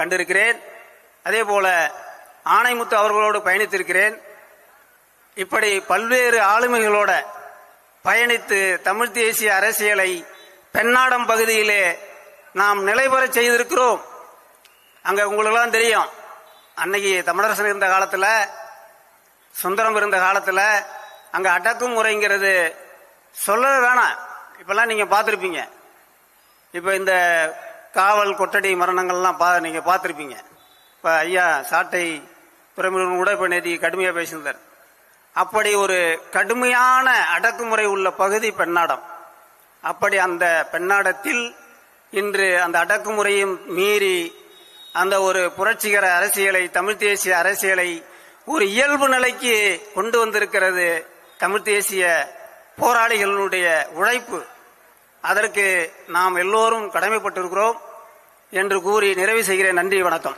கண்டிருக்கிறேன். அதே போல ஆணைமுத்து அவர்களோடு பயணித்திருக்கிறேன். இப்படி பல்வேறு ஆளுமைகளோட பயணித்து தமிழ் தேசிய அரசியலை பெண்ணாடம் பகுதியிலே நாம் நிலைபெற செய்திருக்கிறோம். அங்கே உங்களுக்கெல்லாம் தெரியும். அன்னைக்கு தமிழரசன் இருந்த காலத்தில் சுந்தரம் இருந்த காலத்தில் அங்கே அடக்கும் முறைங்கிறது சொல்ல வேணாம். இப்பெல்லாம் நீங்கள் பார்த்துருப்பீங்க. இப்போ இந்த காவல் கொட்டடி மரணங்கள்லாம் பா நீங்கள் பார்த்துருப்பீங்க. இப்போ ஐயா சாட்டை துறைமுருகன் கூட இப்போ நேற்று கடுமையாக பேசியிருந்தார். அப்படி ஒரு கடுமையான அடக்குமுறை உள்ள பகுதி பெண்ணாடம். அப்படி அந்த பெண்ணாடத்தில் இன்று அந்த அடக்குமுறையும் மீறி அந்த ஒரு புரட்சிகர அரசியலை தமிழ் தேசிய அரசியலை ஒரு இயல்பு நிலைக்கு கொண்டு வந்திருக்கிறது தமிழ் தேசிய போராளிகளுடைய உழைப்பு. அதற்கு நாம் எல்லோரும் கடமைப்பட்டிருக்கிறோம். என்று கூறி நிறைவு செய்கிறேன். நன்றி வணக்கம்.